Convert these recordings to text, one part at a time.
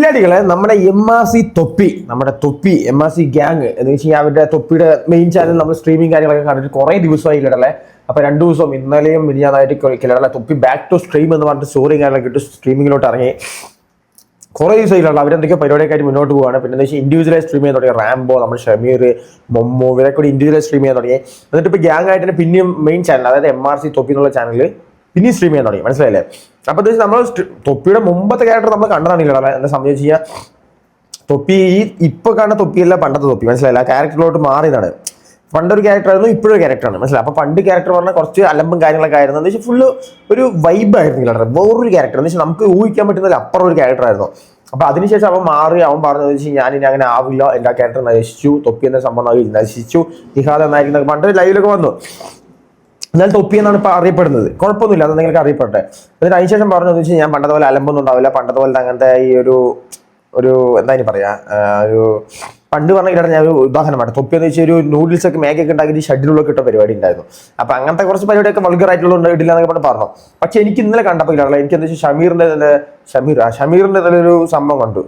കില്ലാടികളെ നമ്മുടെ M R C തൊപ്പി നമ്മുടെ തൊപ്പി എം ആർ സി ഗ്യാങ് എന്ന് വെച്ച് കഴിഞ്ഞാൽ അവരുടെ തൊപ്പിയുടെ മെയിൻ ചാനൽ നമ്മൾ സ്ട്രീമിംഗ് കാര്യങ്ങളൊക്കെ കണ്ടിട്ട് കുറേ ദിവസമായി കിടലെ അപ്പൊ രണ്ടു ദിവസം ഇന്നലെയും മിനിഞ്ഞാന്നായിട്ട് കിടലെ തൊപ്പി ബാക്ക് ടു സ്ട്രീം എന്ന് പറഞ്ഞിട്ട് സ്റ്റോറി കാര്യങ്ങളൊക്കെ ഇട്ട് സ്ട്രീമിങ്ങിലോട്ട് ഇറങ്ങി. കുറേ ദിവസമായിട്ടുള്ള അവരെന്തൊക്കെ പരിപാടിയൊക്കെ മുന്നോട്ട് പോവാണ്. പിന്നെ എന്താ വെച്ചാൽ ഇൻഡിവിജ്വലായി സ്ട്രീം ചെയ്യാൻ തുടങ്ങി. റാംബോ നമ്മൾ ഷമീർ മൊമ്മോ ഇവരൊക്കെ കൂടി ഇൻഡിവിജ്വലായി സ്ട്രീം ചെയ്യാൻ തുടങ്ങി. എന്നിട്ട് ഇപ്പോൾ ഗ്യാങ് ആയിട്ട് പിന്നെയും മെയിൻ ചാനൽ അതായത് എം ആർ സി തൊപ്പി എന്നുള്ള ചാനൽ പിന്നെയും സ്ട്രീം ചെയ്യാൻ തുടങ്ങി. മനസ്സിലായില്ലേ? അപ്പോൾ എന്താ നമ്മൾ തൊപ്പിയുടെ മുമ്പത്തെ ക്യാരക്ടർ നമ്മൾ കണ്ടതാണ് ഇല്ലടാ എന്താ സംബന്ധിച്ച് കഴിഞ്ഞാൽ തൊപ്പി ഈ ഇപ്പൊ കാണുന്ന തൊപ്പിയല്ല പണ്ടത്തെ തൊപ്പി മനസ്സിലായില്ല? ആ ക്യാരക്ടറിലോട്ട് മാറിയതാണ്. പണ്ടൊരു ക്യാരക്ടർ ആയിരുന്നു ഇപ്പോഴൊരു ക്യാരക്ടറാണ് മനസ്സിലായി? അപ്പൊ പണ്ട് ക്യാരക്ടർ പറഞ്ഞാൽ കുറച്ച് അലമ്പും കാര്യങ്ങളൊക്കെ ആയിരുന്നു. എന്ന് വെച്ചാൽ ഫുള്ള് ഒരു വൈബ് ആയിരുന്നു ഇല്ലടാ വേറൊരു ക്യാരക്ടർ എന്ന് വെച്ചാൽ നമുക്ക് ഊഹിക്കാൻ പറ്റുന്നതിൽ അപ്പുറം ഒരു ക്യാരക്ടർ ആയിരുന്നു. അപ്പൊ അതിനുശേഷം അവൻ മാറി അവൻ പറഞ്ഞത് വെച്ചാൽ ഞാൻ ഇനി അങ്ങനെ ആവില്ല എന്റെ ആ ക്യാരക്ടർ നശിച്ചു തൊപ്പി എന്ന സംഭവം നശി- നശിച്ചു നിഹാദ് എന്നായിരിക്കും പണ്ട് ലൈവിലൊക്കെ വന്നു. എന്നാൽ തൊപ്പി എന്നാണ് ഇപ്പൊ അറിയപ്പെടുന്നത്. കുഴപ്പമൊന്നുമില്ല അത് നിങ്ങൾക്ക് അറിയപ്പെടട്ടെ. എന്നിട്ട് അതിനുശേഷം പറഞ്ഞു വെച്ചാൽ ഞാൻ പണ്ടത്തെ പോലെ അലമ്പൊന്നും ഉണ്ടാവില്ല. പണ്ടത്തെ പോലെ അങ്ങനത്തെ ഈ ഒരു ഒരു എന്താ ഇനി പറയാ ഒരു പണ്ട് പറഞ്ഞ ഇടം ഞാൻ ഒരു ഉദാഹരണമാണ് തൊപ്പി എന്ന് വെച്ചാൽ ഒരു നൂഡിൽസ് ഒക്കെ മാഗി ഒക്കെ ഉണ്ടാക്കി ഷെഡിലുള്ള ഇട്ട പരിപാടി ഉണ്ടായിരുന്നു. അപ്പൊ അങ്ങനത്തെ കുറച്ച് പരിപാടിയൊക്കെ വൾഗർ ആയിട്ടുള്ള ഇടില്ല എന്നൊക്കെ പറഞ്ഞ് പറഞ്ഞു. പക്ഷെ എനിക്ക് ഇന്നലെ കണ്ടപ്പോൾ ഇല്ല എനിക്ക് എന്താ വെച്ചാൽ ഷമീറിന്റെ ഷമീർ ഷമീറിന്റെ ഒരു സംഭവം കണ്ടു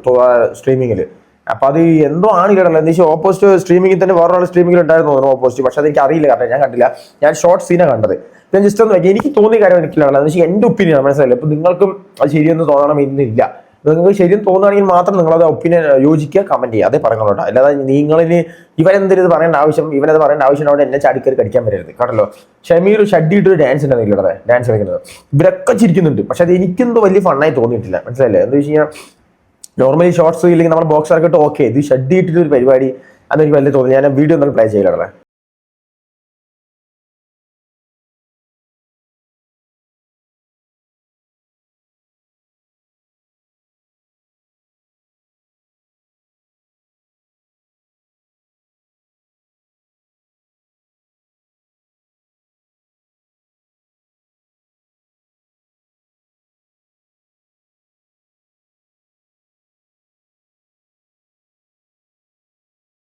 സ്ട്രീമിങ്ങിൽ അപ്പൊ അത് എന്തോ ആണ് കേട്ടല്ലോ എന്താ വെച്ചാൽ ഓപ്പോസിറ്റ് സ്ട്രീമിംഗിൽ തന്നെ വേറൊരാൾ സ്ട്രീമിംഗിൽ ഉണ്ടായിരുന്നു തോന്നുന്നു ഓപ്പോസിറ്റ് പക്ഷെ അതെനിക്ക് അറിയില്ല കാരണം ഞാൻ കണ്ടില്ല. ഞാൻ ഷോർട്ട് സീനാണ് കണ്ടത്. ഞാൻ ജസ്റ്റ് ഒന്ന് എനിക്ക് തോന്നിയ കാര്യം എനിക്കില്ല എന്ന് വെച്ചാൽ എന്റെ ഒപ്പീനിയൻ മനസ്സിലായില്ല? ഇപ്പൊ നിങ്ങൾക്കും അത് ശരിയെന്ന് തോന്നണം എന്നില്ല. നിങ്ങൾക്ക് ശരിയെന്ന് തോന്നുകയാണെങ്കിൽ മാത്രം നിങ്ങളത് ഒപ്പീനിയൻ യോജിക്കുക കമന്റ് ചെയ്യുക. അതേ കേട്ടോ. അല്ലാതെ നിങ്ങളിന് ഇവരെന്തൊരു പറയേണ്ട ആവശ്യം ഇവനത് പറയേണ്ട ആവശ്യം അവിടെ എന്നെ ചാടിക്കറി കടിക്കാൻ വരരുത്. കേട്ടല്ലോ? ഷമീർ ഷഡ്ഡിയിട്ട് ഡാൻസ് ഉണ്ടെന്നില്ല ഡാൻസ് കളിക്കുന്നത്. ഇവരൊക്കെ ചിരിക്കുന്നുണ്ട്. പക്ഷെ അത് എനിക്കെന്തോ വലിയ ഫണ്ണായി തോന്നിയിട്ടില്ല. മനസ്സിലായില്ലേ? എന്താ വെച്ച് കഴിഞ്ഞാൽ നോർമലി ഷോർട്സ് ഇല്ലെങ്കിൽ നമ്മുടെ ബോക്സ് ഇറക്കിട്ട് ഓക്കെ ഇത് ഷഡ് ഇട്ടിട്ട് ഒരു പരിപാടി അതെനിക്ക് വലിയ തോന്നി ഞാൻ വീഡിയോ ഒന്നും പ്ലേ ചെയ്യില്ലേ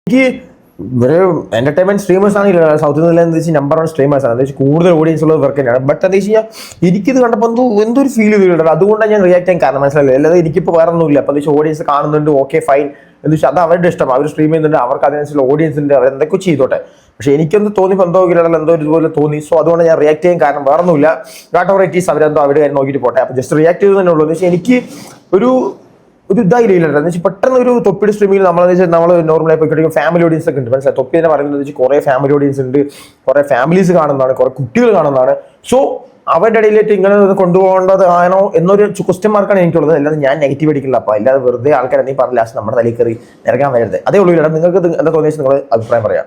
എനിക്ക് ഒരു എന്റർടൈൻമെന്റ് സ്ട്രീമേഴ്സ് ആണ് സൗത്ത് ഇന്ത്യയിൽ എന്താ വെച്ചാൽ നമ്പർ വൺ സ്ട്രീമേഴ്സ് ആണ്. എന്താ കൂടുതൽ ഓഡിയൻസ് ഉള്ളത് ഇവർക്ക് തന്നെയാണ്. ബട്ട് എന്താ വെച്ച് കഴിഞ്ഞാൽ എനിക്കിത് കണ്ടപ്പോൾ എന്തോ എന്തൊരു ഫീൽ ചെയ്തിട്ടുണ്ട് അതുകൊണ്ടാണ് ഞാൻ റിയാക്ട് ചെയ്യാൻ കാരണം മനസ്സിലായില്ല. അല്ലാതെ എനിക്കിപ്പോൾ വേറെ ഒന്നുമില്ല. അപ്പോൾ എന്താ ഓഡിയൻസ് കാണുന്നുണ്ട് ഓക്കെ ഫൈൻ എന്ന് വെച്ചാൽ അത് അവരുടെ ഇഷ്ടം അവർ സ്ട്രീം ചെയ്യുന്നുണ്ട് അവർക്ക് അതിനനുസരിച്ച് ഓഡിയൻസ് ഉണ്ട് അവർ എന്തൊക്കെ ചെയ്തോട്ടെ. പക്ഷെ എനിക്കൊന്ന് തോന്നി എന്തോ ഇല്ലല്ലോ എന്തോ ഇതുപോലെ തോന്നി. സോ അതുകൊണ്ട് ഞാൻ റിയാക്ട് ചെയ്യാൻ കാരണം വേറെ ഒന്നുമില്ല. ഗാട്ട് ഓറൈറ്റീസ് അവരെന്തോ അവരുടെ കാര്യം നോക്കിയിട്ട് പോട്ടെ. അപ്പോൾ ജസ്റ്റ് റിയാക്ട് ചെയ്തു തന്നെ ഉള്ളൂ. എന്ന് വെച്ചാൽ എനിക്ക് ഒരു ഒരു ഇതായില്ല എന്ന് വെച്ചാൽ പെട്ടെന്ന് ഒരു തൊപ്പിയുടെ സ്ട്രീമിൽ നമ്മളെന്ന് വെച്ചാൽ നമ്മൾ നോർമലായി പോയി ഫാമിലി ഓഡിയൻസ് ഒക്കെ ഉണ്ട്. മനസ്സിലായി? തൊപ്പി എന്ന് പറയുന്നത് വെച്ചാൽ കുറേ ഫാമിലി ഓഡിയൻസ് ഉണ്ട്. കുറേ ഫാമിലീസ് കാണുന്നതാണ്. കുറേ കുട്ടികൾ കാണുന്നതാണ്. സോ അവരുടെ ഇടയിലേക്ക് ഇങ്ങനെ കൊണ്ടുപോകേണ്ടത് ആണോ എന്നൊരു ക്വസ്റ്റ്യൻ മാർക്കാണ് എനിക്കുള്ളത്. അല്ലാതെ ഞാൻ നെഗറ്റീവ് അടിക്കില്ല. അപ്പോൾ അല്ലാതെ വെറുതെ ആൾക്കാർ എന്തെങ്കിലും പറഞ്ഞ ലാസ്റ്റ് നമ്മുടെ തലയിൽ കയറി നിരക്കാൻ വരരുത്. അതേ ഉള്ളൂ. ഇല്ല നിങ്ങൾക്ക് എന്താ തോന്നിയാൽ നിങ്ങൾ അഭിപ്രായം പറയാം.